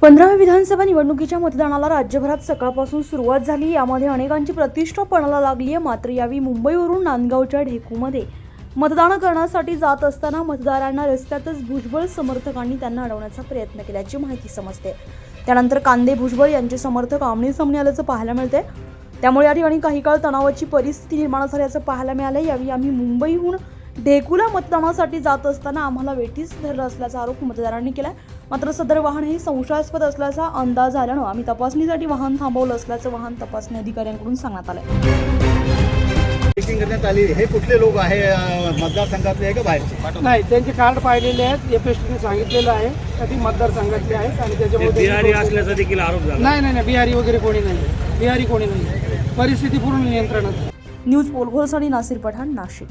पंधराव्या विधानसभा निवडणुकीच्या मतदानाला राज्यभरात सकाळपासून सुरुवात झाली. यामध्ये अनेकांची प्रतिष्ठा पणाला लागली आहे मात्र यावेळी मुंबईवरून नांदगावच्या ढेकूमध्ये मतदान करण्यासाठी जात असताना मतदारांना रस्त्यातच भुजबळ समर्थकांनी त्यांना अडवण्याचा प्रयत्न केल्याची माहिती समजते. त्यानंतर कांदे भुजबळ यांचे समर्थक आमनेसामने आल्याचं पाहायला मिळते त्यामुळे या ठिकाणी काही काळ तणावाची परिस्थिती निर्माण झाल्याचं पाहायला मिळालं यावेळी आम्ही मुंबईहून ढेकुला मतदानासाठी जात असताना आम्हाला वेठीस धरलं असल्याचा आरोप मतदारांनी केला मात्र सदर वाहन हे संशयास्पद असल्याचा अंदाज आल्यानं आम्ही तपासणीसाठी वाहन थांबवलं असल्याचं वाहन तपासणी अधिकाऱ्यांकडून सांगण्यात आलंय. चेकिंग करण्यात आली. हे कुठले लोक आहे? मतदारसंघातले आहे का बाहेरचे? नाही त्यांचे कार्ड पाहिलेले आहेत. एफ एस टीने सांगितलेलं आहे का ती मतदारसंघातले आहेत आणि त्याच्यामध्ये बिहारी असल्याचा देखील आरोप झाला. नाही नाही नाही. बिहारी वगैरे कोणी नाही बिहारी कोणी नाही परिस्थिती पूर्ण नियंत्रणात. न्यूज पोलघोलसाठी नासिर पठाण नाशिक.